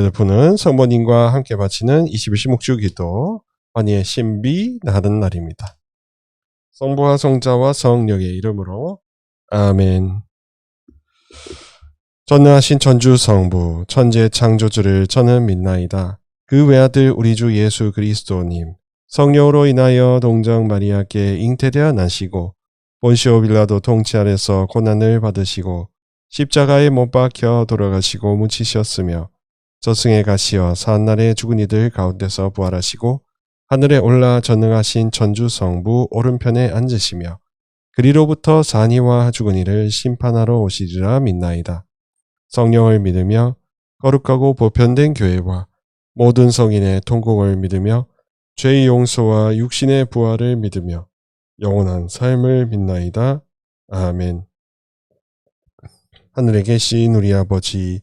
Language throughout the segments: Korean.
메드프는 성모님과 함께 바치는 21시 묵주기도 환희의 신비 나는 날입니다. 성부와 성자와 성령의 이름으로 아멘. 전능하신 전주 성부 천재 창조주를 저는 믿나이다. 그 외아들 우리 주 예수 그리스도님 성령으로 인하여 동정 마리아께 잉태되어 나시고 본시오 빌라도 통치 아래서 고난을 받으시고 십자가에 못 박혀 돌아가시고 묻히셨으며 저승에 가시어 사한날에 죽은 이들 가운데서 부활하시고 하늘에 올라 전능하신 전주 성부 오른편에 앉으시며 그리로부터 산이와 죽은 이를 심판하러 오시리라 믿나이다. 성령을 믿으며 거룩하고 보편된 교회와 모든 성인의 통공을 믿으며 죄의 용서와 육신의 부활을 믿으며 영원한 삶을 믿나이다. 아멘. 하늘에 계신 우리 아버지,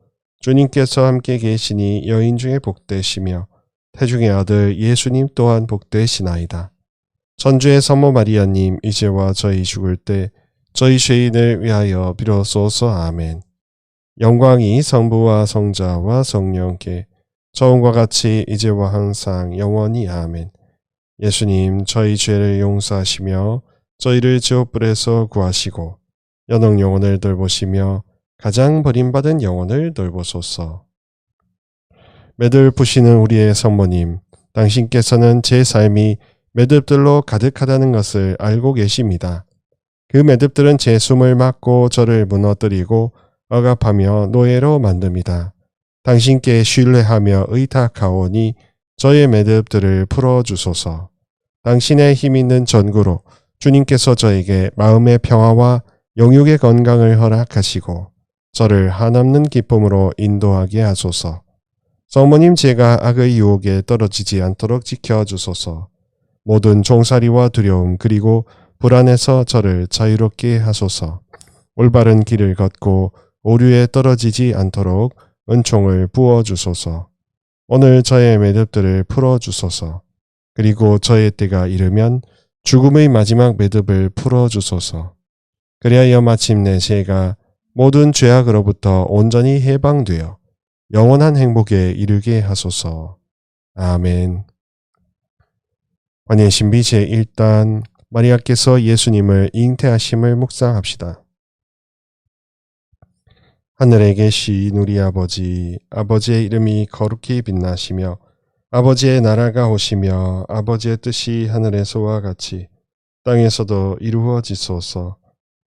주님께서 함께 계시니 여인 중에 복되시며 태중의 아들 예수님 또한 복되시나이다. 천주의 선모 마리아님 이제와 저희 죽을 때 저희 죄인을 위하여 비로소서 아멘. 영광이 성부와 성자와 성령께 처음과 같이 이제와 항상 영원히 아멘. 예수님 저희 죄를 용서하시며 저희를 지옥불에서 구하시고 연옥 영혼을 돌보시며 가장 버림받은 영혼을 돌보소서. 매듭 부시는 우리의 성모님, 당신께서는 제 삶이 매듭들로 가득하다는 것을 알고 계십니다. 그 매듭들은 제 숨을 막고 저를 무너뜨리고 억압하며 노예로 만듭니다. 당신께 신뢰하며 의탁하오니 저의 매듭들을 풀어주소서. 당신의 힘 있는 전구로 주님께서 저에게 마음의 평화와 영육의 건강을 허락하시고 저를 한없는 기쁨으로 인도하게 하소서. 성모님 제가 악의 유혹에 떨어지지 않도록 지켜주소서. 모든 종살이와 두려움 그리고 불안에서 저를 자유롭게 하소서. 올바른 길을 걷고 오류에 떨어지지 않도록 은총을 부어주소서. 오늘 저의 매듭들을 풀어주소서. 그리고 저의 때가 이르면 죽음의 마지막 매듭을 풀어주소서. 그리하여 마침내 제가 모든 죄악으로부터 온전히 해방되어 영원한 행복에 이르게 하소서. 아멘. 관예 신비 제1단 마리아께서 예수님을 잉태하심을 묵상합시다. 하늘에 계신 우리 아버지, 아버지의 이름이 거룩히 빛나시며 아버지의 나라가 오시며 아버지의 뜻이 하늘에서와 같이 땅에서도 이루어지소서.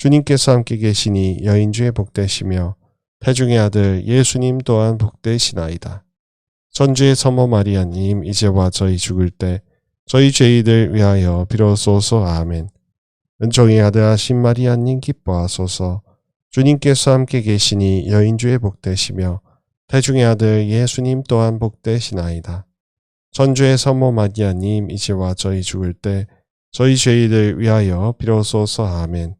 주님께서 함께 계시니 여인 중에 복되시며 태중의 아들 예수님 또한 복되시나이다. 전주의 선모 마리아님 이제와 저희 죽을 때 저희 죄인을 위하여 비로소서 아멘. 은총이 가득하신 마리아님 기뻐하소서. 주님께서 함께 계시니 여인 중에 복되시며 태중의 아들 예수님 또한 복되시나이다. 전주의 선모 마리아님 이제와 저희 죽을 때 저희 죄인을 위하여 비로소서 아멘.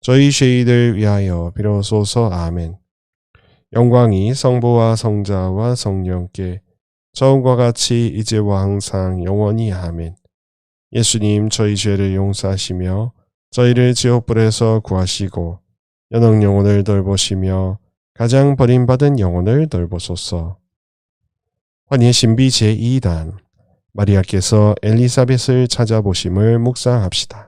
저희 죄인을 위하여 비로소서 아멘. 영광이 성부와 성자와 성령께 처음과 같이 이제와 항상 영원히 아멘. 예수님 저희 죄를 용서하시며 저희를 지옥불에서 구하시고 연옥 영혼을 돌보시며 가장 버림받은 영혼을 돌보소서. 환희 신비 제2단 마리아께서 엘리사벳을 찾아보심을 묵상합시다.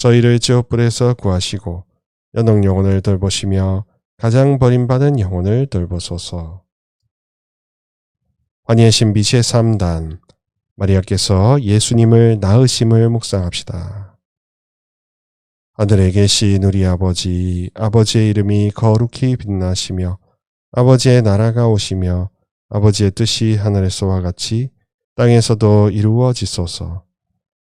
저희를 지옥불에서 구하시고 연옥 영혼을 돌보시며 가장 버림받은 영혼을 돌보소서. 환희의 신비시의 3단 마리아께서 예수님을 낳으심을 묵상합시다. 하늘에 계신 우리 아버지, 아버지의 이름이 거룩히 빛나시며 아버지의 나라가 오시며 아버지의 뜻이 하늘에서와 같이 땅에서도 이루어지소서.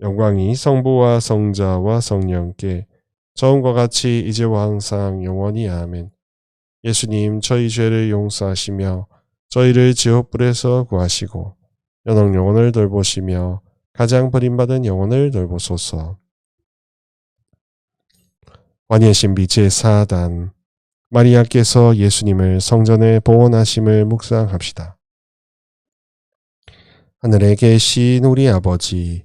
영광이 성부와 성자와 성령께 처음과 같이 이제와 항상 영원히 아멘. 예수님 저희 죄를 용서하시며 저희를 지옥불에서 구하시고 연옥 영혼을 돌보시며 가장 버림받은 영혼을 돌보소서. 환희의 신비 제4단 마리아께서 예수님을 성전에 봉헌하심을 묵상합시다. 하늘에 계신 우리 아버지,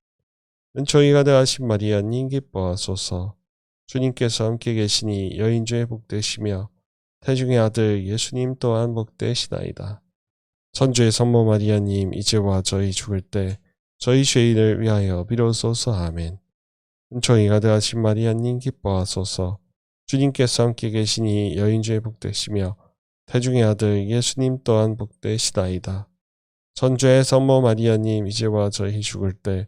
은총이 가득하신 마리아님 기뻐하소서. 주님께서 함께 계시니 여인 중에 복되시며 태중의 아들 예수님 또한 복되시나이다. 선주의 선모 마리아님 이제와 저희 죽을 때 저희 죄인을 위하여 비로소서 아멘. 은총이 가득하신 마리아님 기뻐하소서. 주님께서 함께 계시니 여인 중에 복되시며 태중의 아들 예수님 또한 복되시나이다. 선주의 선모 마리아님 이제와 저희 죽을 때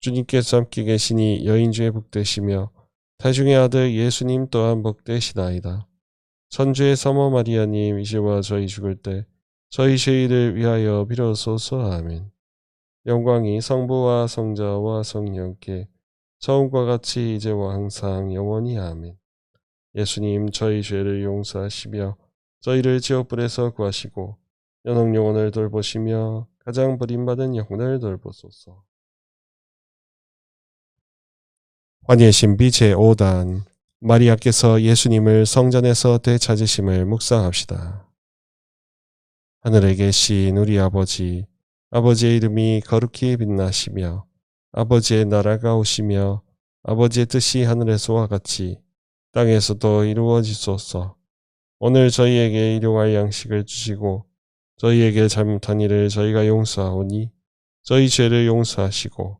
주님께서 함께 계시니 여인 중에 복되시며 태중의 아들 예수님 또한 복되시나이다. 선주의 서모 마리아님 이제와 저희 죽을 때 저희 죄인을 위하여 빌어소서 아멘. 영광이 성부와 성자와 성령께 처음과 같이 이제와 항상 영원히 아멘. 예수님 저희 죄를 용서하시며 저희를 지옥불에서 구하시고 연옥 영혼을 돌보시며 가장 버림받은 영혼을 돌보소서. 환희의 신비 제5단 마리아께서 예수님을 성전에서 되찾으심을 묵상합시다. 하늘에 계신 우리 아버지, 아버지의 이름이 거룩히 빛나시며 아버지의 나라가 오시며 아버지의 뜻이 하늘에서와 같이 땅에서도 이루어지소서. 오늘 저희에게 일용할 양식을 주시고 저희에게 잘못한 일을 저희가 용서하오니 저희 죄를 용서하시고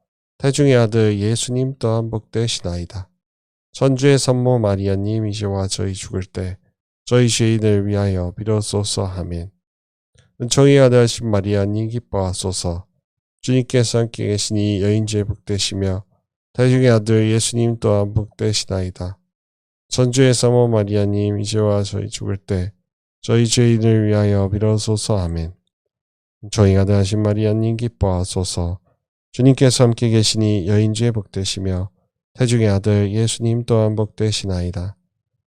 태중의 아들 예수님 또한 복되시나이다. 전주의 선모 마리아님 이제와 저희 죽을 때 저희 죄인을 위하여 빌어소서 하멘. 은총이 아들하신 마리아님 기뻐하소서 주님께서 함께 계시니 여인 중에 복되시며 태중의 아들 예수님 또한 복되시나이다. 전주의 사모 마리아님 이제와 저희 죽을 때 저희 죄인을 위하여 빌어소서 하멘. 저희가 대하신 마리아님 기뻐하소서 주님께서 함께 계시니 여인 중에 복되시며 태중의 아들 예수님 또한 복되시나이다.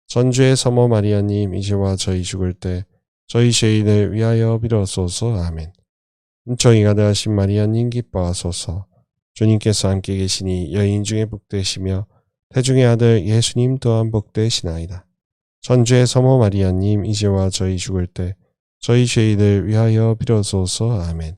전주의 서모 마리아님 이제와 저희 죽을 때 저희 죄인을 위하여 빌어소서 아멘. 저희가 대하신 마리아님 기뻐하소서 주님께서 함께 계시니 여인 중에 복되시며 태중의 아들 예수님 또한 복되시나이다. 전주의 서모 마리아님 이제와 저희 죽을 때 저희 죄인을 위하여 빌어소서. 아멘.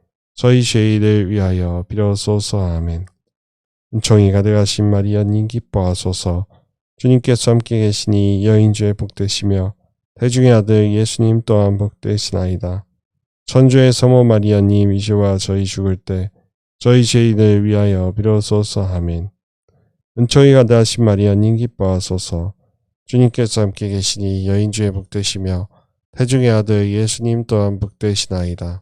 저희 죄인을 위하여 빌어소서. 아멘. 은총이 가득하신 마리아님 기뻐하소서. 주님께서 함께 계시니 여인 중에 복되시며 태중의 아들 예수님 또한 복되시나이다. 천주의 서모 마리아님 이제와 저희 죽을 때 저희 죄인을 위하여 빌어소서. 아멘. 은총이 가득하신 마리아님 기뻐하소서. 주님께서 함께 계시니 여인 중에 복되시며 태중의 아들 예수님 또한 복되시나이다.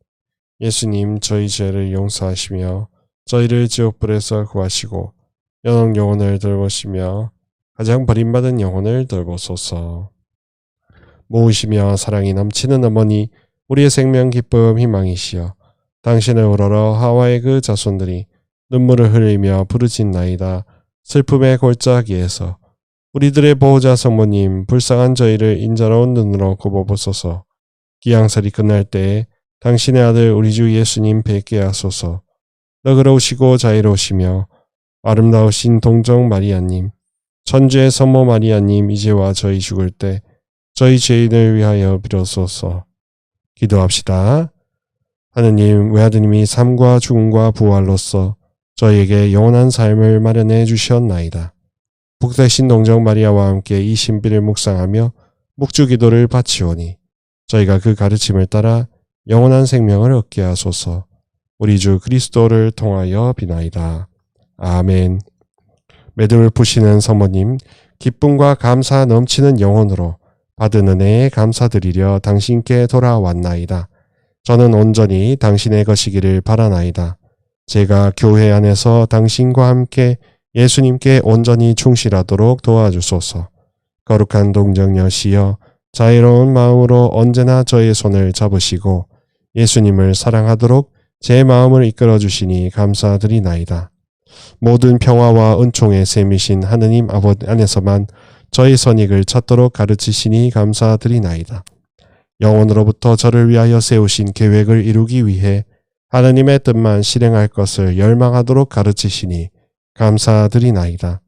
예수님 저희 죄를 용서하시며 저희를 지옥불에서 구하시고 연옥 영혼을 돌보시며 가장 버림받은 영혼을 돌보소서. 모으시며 사랑이 넘치는 어머니 우리의 생명 기쁨 희망이시여 당신을 우러러 하와의 그 자손들이 눈물을 흘리며 부르짖 나이다. 슬픔의 골짜기에서 우리들의 보호자 성모님 불쌍한 저희를 인자로운 눈으로 굽어보소서. 기양살이 끝날 때에 당신의 아들 우리 주 예수님 뵙게 하소서. 너그러우시고 자유로우시며 아름다우신 동정 마리아님, 천주의 성모 마리아님 이제와 저희 죽을 때 저희 죄인을 위하여 빌어소서. 기도합시다. 하느님 외아드님이 삶과 죽음과 부활로서 저희에게 영원한 삶을 마련해 주셨나이다. 복되신 동정 마리아와 함께 이 신비를 묵상하며 묵주 기도를 바치오니 저희가 그 가르침을 따라 영원한 생명을 얻게 하소서. 우리 주 그리스도를 통하여 비나이다. 아멘. 매듭을 푸시는 성모님, 기쁨과 감사 넘치는 영혼으로 받은 은혜에 감사드리려 당신께 돌아왔나이다. 저는 온전히 당신의 것이기를 바라나이다. 제가 교회 안에서 당신과 함께 예수님께 온전히 충실하도록 도와주소서. 거룩한 동정녀시여 자유로운 마음으로 언제나 저의 손을 잡으시고 예수님을 사랑하도록 제 마음을 이끌어 주시니 감사드리나이다. 모든 평화와 은총의 셈이신 하느님 아버지 안에서만 저의 선익을 찾도록 가르치시니 감사드리나이다. 영혼으로부터 저를 위하여 세우신 계획을 이루기 위해 하느님의 뜻만 실행할 것을 열망하도록 가르치시니 감사드리나이다.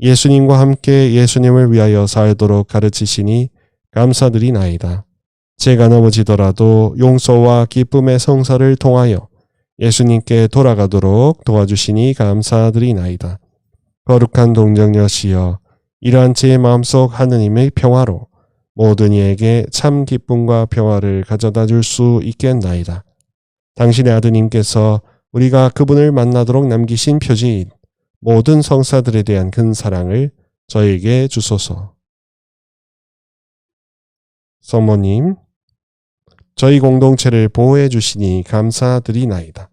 예수님과 함께 예수님을 위하여 살도록 가르치시니 감사드리나이다. 제가 넘어지더라도 용서와 기쁨의 성사를 통하여 예수님께 돌아가도록 도와주시니 감사드리나이다. 거룩한 동정녀시여 이러한 제 마음속 하느님의 평화로 모든 이에게 참 기쁨과 평화를 가져다 줄 수 있겠나이다. 당신의 아드님께서 우리가 그분을 만나도록 남기신 표지인 모든 성사들에 대한 큰 사랑을 저에게 주소서. 성모님, 저희 공동체를 보호해 주시니 감사드리나이다.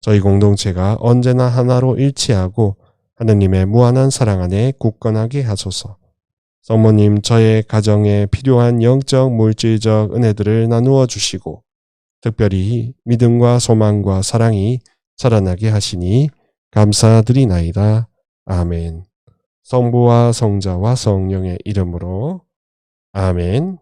저희 공동체가 언제나 하나로 일치하고 하느님의 무한한 사랑 안에 굳건하게 하소서. 성모님, 저의 가정에 필요한 영적, 물질적 은혜들을 나누어 주시고, 특별히 믿음과 소망과 사랑이 자라나게 하시니 감사드리나이다. 아멘. 성부와 성자와 성령의 이름으로 아멘.